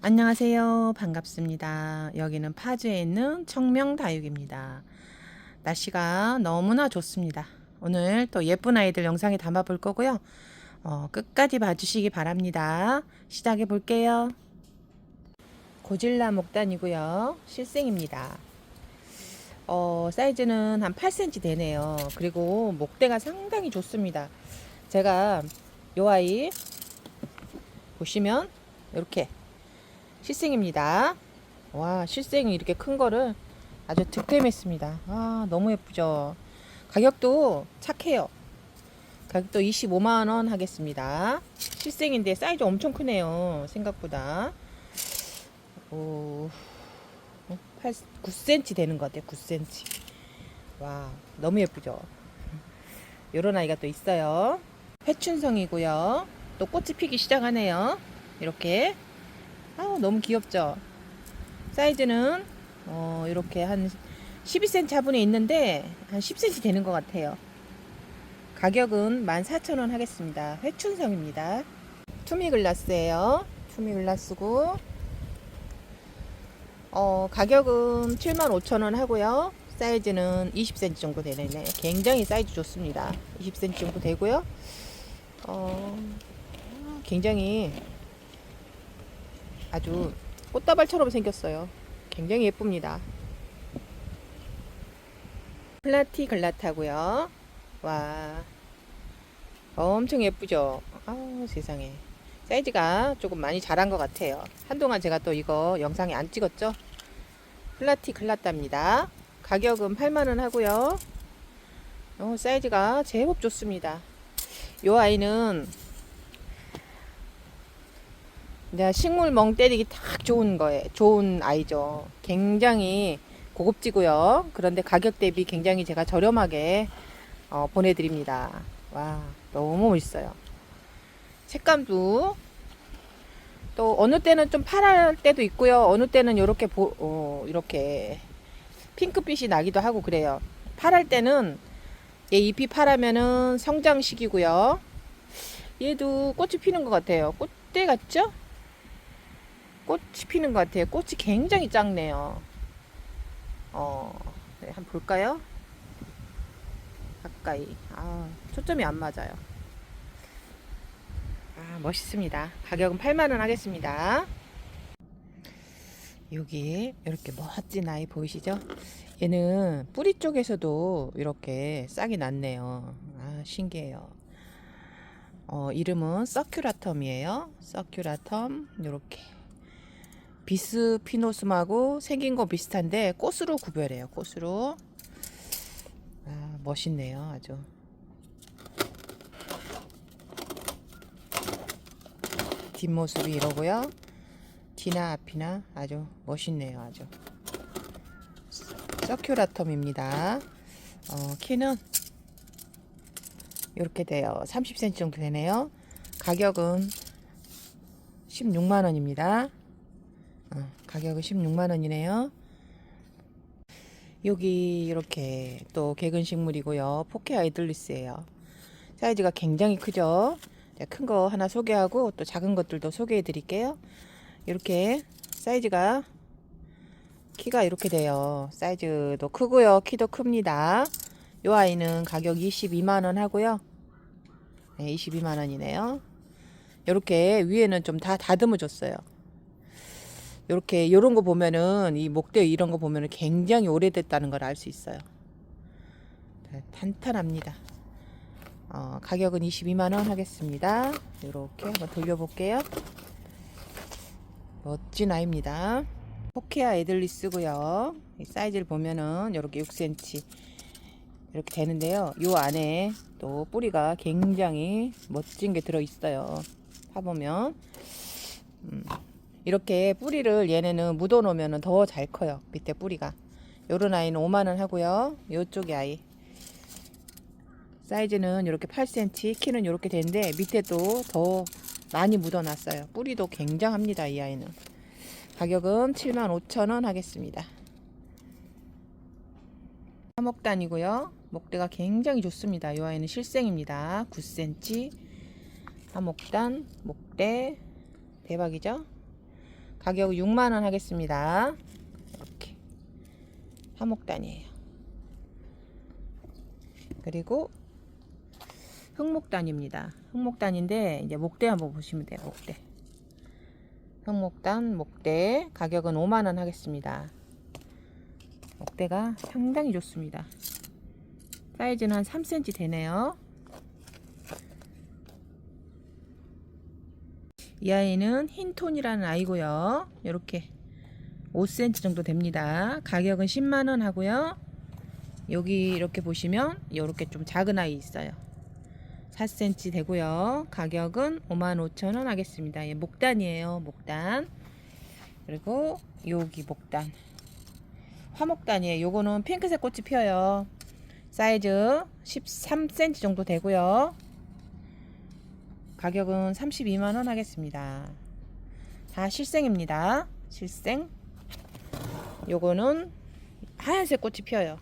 안녕하세요. 반갑습니다. 여기는 파주에 있는 청명다육입니다. 날씨가 너무나 좋습니다. 오늘 또 예쁜 아이들 영상에 담아 볼 거고요. 어, 끝까지 봐주시기 바랍니다. 시작해 볼게요. 고질라 목단이고요. 실생입니다. 어, 사이즈는 한 8cm 되네요. 그리고 목대가 상당히 좋습니다. 제가 요 아이 보시면 이렇게 실생입니다. 와, 실생이 이렇게 큰 거를 아주 득템했습니다. 아, 너무 예쁘죠? 가격도 착해요. 가격도 25만 원 하겠습니다. 실생인데 사이즈 엄청 크네요. 생각보다. 오, 8, 9cm 되는 것 같아요. 9cm. 와, 너무 예쁘죠? 요런 아이가 또 있어요. 회춘성이고요. 또 꽃이 피기 시작하네요. 이렇게. 아우 너무 귀엽죠? 사이즈는 어 이렇게 한 12cm 화분에 있는데 한 10cm 되는 것 같아요. 가격은 14,000원 하겠습니다. 회춘성입니다. 투미 글라스예요. 투미 글라스고 어 가격은 75,000원 하고요. 사이즈는 20cm 정도 되네 굉장히 사이즈 좋습니다. 20cm 정도 되고요. 어 굉장히 아주 꽃다발처럼 생겼어요. 굉장히 예쁩니다. 플라티 글라타고요. 와, 엄청 예쁘죠? 아우 세상에. 사이즈가 조금 많이 자란 것 같아요. 한동안 제가 또 이거 영상에 안 찍었죠? 플라티 글라타입니다. 가격은 8만원 하고요. 어, 사이즈가 제법 좋습니다. 이 아이는 내가 식물 멍 때리기 딱 좋은 거예요. 좋은 아이죠. 굉장히 고급지고요. 그런데 가격 대비 굉장히 제가 저렴하게 어, 보내드립니다. 와, 너무 멋있어요. 색감도 또 어느 때는 좀 파랄 때도 있고요. 어느 때는 이렇게 보, 어, 이렇게 핑크빛이 나기도 하고 그래요. 파랄 때는 얘 잎이 파라면은 성장 시기고요. 얘도 꽃이 피는 것 같아요. 꽃대 같죠? 꽃이 피는 것 같아요. 꽃이 굉장히 작네요. 어, 네, 한번 볼까요? 가까이. 아, 초점이 안 맞아요. 아, 멋있습니다. 가격은 8만원 하겠습니다. 여기 이렇게 멋진 아이 보이시죠? 얘는 뿌리 쪽에서도 이렇게 싹이 났네요. 아, 신기해요. 어, 이름은 서큐라텀이에요. 서큐라텀, 이렇게. 비스피노스하고 생긴 거 비슷한데 꽃으로 구별해요. 꽃으로. 아, 멋있네요. 아주. 뒷모습이 이러고요. 뒤나 앞이나 아주 멋있네요. 아주. 서큐라텀입니다. 어, 키는 이렇게 돼요. 30cm 정도 되네요. 가격은 16만원입니다. 어, 가격은 16만 원이네요. 여기 이렇게 또 개근 식물이고요. 포케 아이들리스예요. 사이즈가 굉장히 크죠. 큰 거 하나 소개하고 또 작은 것들도 소개해 드릴게요. 이렇게 사이즈가 키가 이렇게 돼요. 사이즈도 크고요. 키도 큽니다. 이 아이는 가격 22만원 하고요. 네, 22만원이네요. 이렇게 위에는 좀 다 다듬어 줬어요. 이렇게 요런 거 보면은 이 목대 이런 거 보면은 굉장히 오래됐다는 걸 알 수 있어요. 네, 탄탄합니다. 어, 가격은 22만 원 하겠습니다. 이렇게 한번 돌려볼게요. 멋진 아이입니다. 포케아 에들리스고요. 이 사이즈를 보면은 이렇게 6cm 이렇게 되는데요. 요 안에 또 뿌리가 굉장히 멋진 게 들어 있어요. 파보면 음. 이렇게 뿌리를 얘네는 묻어 놓으면 더 잘 커요. 밑에 뿌리가. 요런 아이는 5만원 하고요. 요쪽에 아이. 사이즈는 이렇게 8cm, 키는 이렇게 되는데 밑에도 더 많이 묻어 놨어요. 뿌리도 굉장합니다. 이 아이는. 가격은 75,000원 하겠습니다. 화목단이고요. 목대가 굉장히 좋습니다. 이 아이는 실생입니다. 9cm. 화목단, 목대. 대박이죠? 가격 6만원 하겠습니다. 이렇게. 화목단이에요. 그리고 흑목단입니다. 흑목단인데 이제 목대 한번 보시면 돼요. 목대. 흑목단 목대 가격은 5만 원 하겠습니다. 목대가 상당히 좋습니다. 사이즈는 한 3cm 되네요. 이 아이는 흰톤이라는 아이고요. 이렇게 5cm 정도 됩니다. 가격은 10만원 하고요. 여기 이렇게 보시면 이렇게 좀 작은 아이 있어요. 4cm 되고요. 가격은 55,000원 하겠습니다. 예, 목단이에요. 목단. 그리고 여기 목단. 화목단이에요. 요거는 핑크색 꽃이 피어요. 사이즈 13cm 정도 되고요. 가격은 32만원 하겠습니다. 다 실생입니다. 실생. 요거는 하얀색 꽃이 피어요.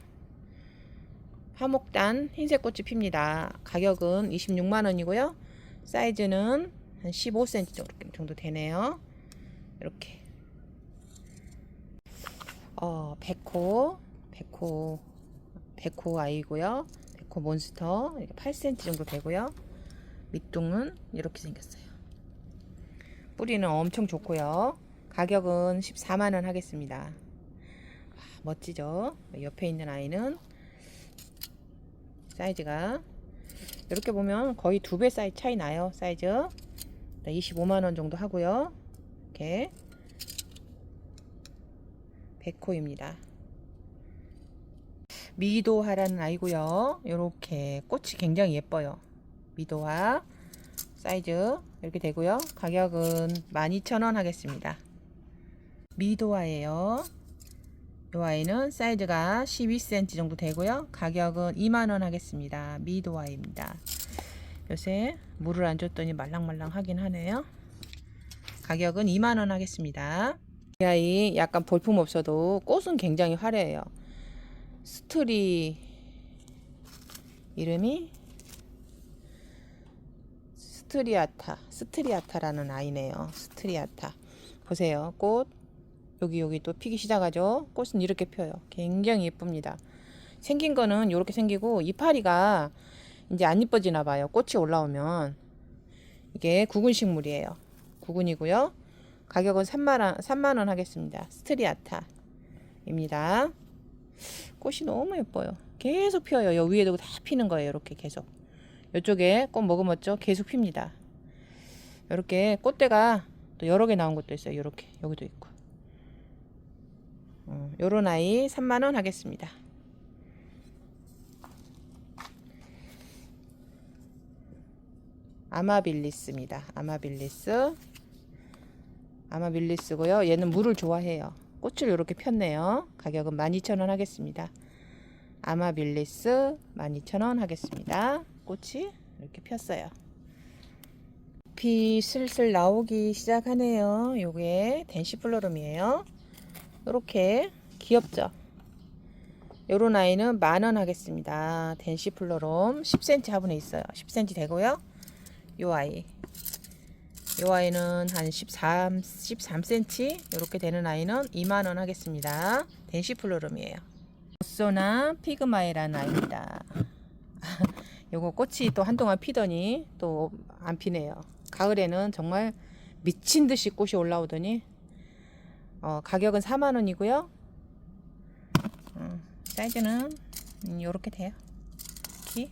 화목단 흰색 꽃이 핍니다. 가격은 26만원이고요. 사이즈는 한 15cm 정도 되네요. 이렇게. 어, 백호, 백호, 백호 아이고요. 백호 몬스터. 이렇게 8cm 정도 되고요. 밑둥은 이렇게 생겼어요. 뿌리는 엄청 좋고요. 가격은 14만원 하겠습니다. 와, 멋지죠? 옆에 있는 아이는 사이즈가 이렇게 보면 거의 두 배 사이 차이 나요. 사이즈 25만원 정도 하고요. 이렇게 백호입니다. 미도하라는 아이고요. 이렇게 꽃이 굉장히 예뻐요. 미도화 사이즈 이렇게 되고요. 가격은 12,000원 하겠습니다. 미도화예요. 이 아이는 사이즈가 12cm 정도 되고요. 가격은 2만원 하겠습니다. 미도화입니다. 요새 물을 안 줬더니 말랑말랑 하긴 하네요. 가격은 2만원 하겠습니다. 이 아이 약간 볼품 없어도 꽃은 굉장히 화려해요. 스트리 이름이 스트리아타 스트리아타라는 아이네요. 스트리아타 보세요. 꽃 여기 여기 또 피기 시작하죠. 꽃은 이렇게 펴요. 굉장히 예쁩니다. 생긴 거는 이렇게 생기고 이파리가 이제 안 이뻐지나 봐요. 꽃이 올라오면 이게 구근 식물이에요. 구근이고요. 가격은 3만 원, 3만 원 하겠습니다. 스트리아타입니다. 꽃이 너무 예뻐요. 계속 피어요. 여 위에도 다 피는 거예요. 이렇게 계속. 이쪽에 꽃 머금었죠? 계속 핍니다. 이렇게 꽃대가 또 여러 개 나온 것도 있어요. 이렇게 여기도 있고. 어, 요런 아이 3만원 하겠습니다. 아마빌리스입니다. 아마빌리스. 아마빌리스고요. 얘는 물을 좋아해요. 꽃을 이렇게 폈네요. 가격은 12,000원 하겠습니다. 아마빌리스 12,000원 하겠습니다. 꽃이 이렇게 폈어요. 잎이 슬슬 나오기 시작하네요. 요게 댄시플로름이에요. 이렇게 귀엽죠? 요런 아이는 만원 하겠습니다. 댄시플로롬 10cm 화분에 있어요. 10cm 되고요. 요 아이 요 아이는 한 13, 13cm 이렇게 되는 아이는 2만원 하겠습니다. 댄시플로름이에요. 오소나 피그마이라는 아이입니다. 요거 꽃이 또 한동안 피더니 또 안 피네요. 가을에는 정말 미친 듯이 꽃이 올라오더니 어, 가격은 4만 원이고요. 어, 사이즈는 이렇게 돼요. 키.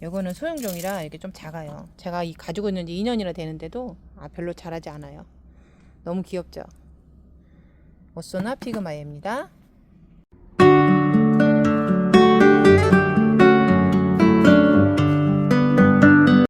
요거는 소형종이라 이게 좀 작아요. 제가 이 가지고 있는 지 2년이나 되는데도 아, 별로 자라지 않아요. 너무 귀엽죠? 오소나 피그마이입니다.